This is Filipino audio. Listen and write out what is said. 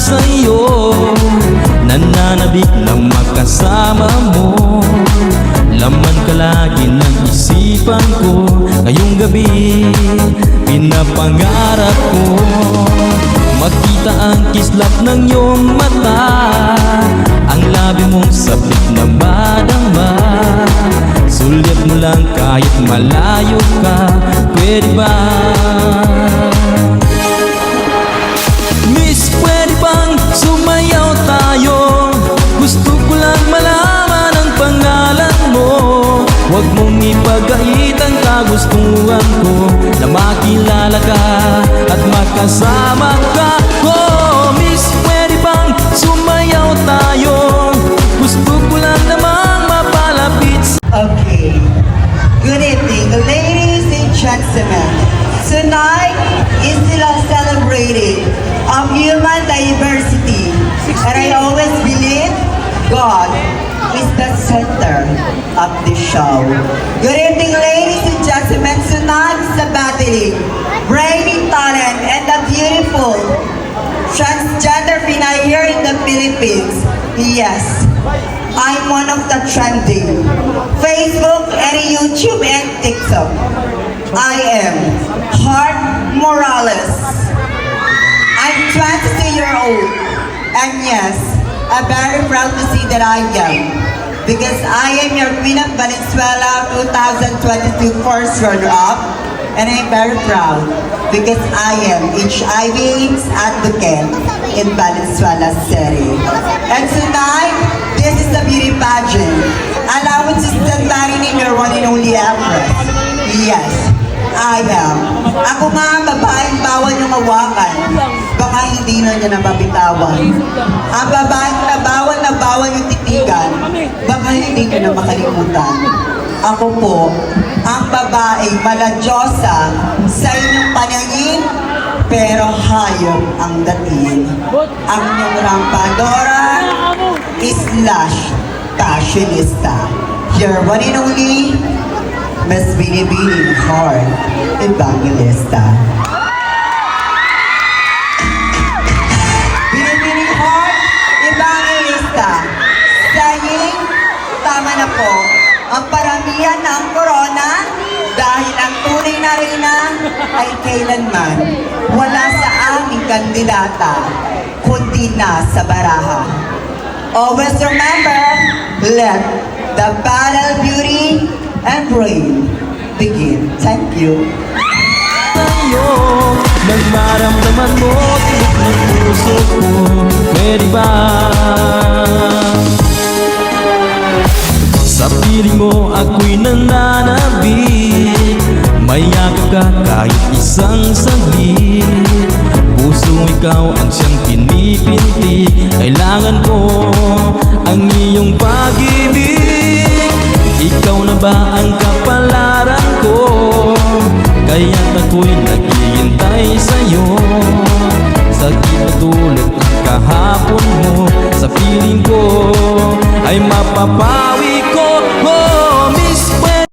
sa'yo Nananabik ng makasama mo. Laman ka lagi ng isipan ko Ngayong gabi, pinapangarap ko. Makita ang kislap ng iyong mata Ang labi mong sabik na madama. Sulit mo lang kahit malayo ka Pwede ba? Kagustuhan ko Na makilala ka at makasama ka Oh, Miss, pwede bang sumayaw tayo? Gusto ko lang namang mapalapit Okay. Good evening, ladies and gentlemen. Tonight is still celebrating of human diversity. And I always believe God is the center of the show. Good evening, brainy talent, and the beautiful transgender Pinay here in the Philippines. Yes, I'm one of the trending Facebook and YouTube and TikTok. I am Heart Morales. I'm 22 year old and yes, I'm very proud to see that I am because I am your Queen of Venezuela 2022 first runner-up and I'm very proud because I am HIV AIDS advocate in Valenzuela City. And tonight, this is the beauty pageant. Allow me to stand by in your one and only actress. Yes, I am. Ako nga ang babaeng bawal yung hawakan. Baka hindi na niya nababitawan. Ang babaeng na bawal na bawal yung titigan. Baka hindi niya na makalimutan. Ako po, ang babaeng maladyosa sa inyong paningin, pero hayop ang dating. Ang inyong rampadora, slash fashionista. Your one and only, Miss Binibining Heart Evangelista. Binibining Heart Evangelista. Saying, tama na po, ang paramihan ng corona dahil ang tunay na reyna ay kailanman wala sa aming kandidata kundi na sa baraha. Always remember, let the battle beauty and brain begin. Thank you. sa'yo Nang maramdaman mo Tibok ng puso ko Pwede ba? Piling mo ako'y nananabik Mayakap ka kahit isang saglit. Puso ikaw ang siyang pinipinti. Kailangan ko ang iyong pag-ibig. Ikaw na ba ang kapalaran ko? Kaya't ako'y naghihintay sa'yo. Sakit na tulad ng kahapon mo Sa piling ko ay mapapawi 오!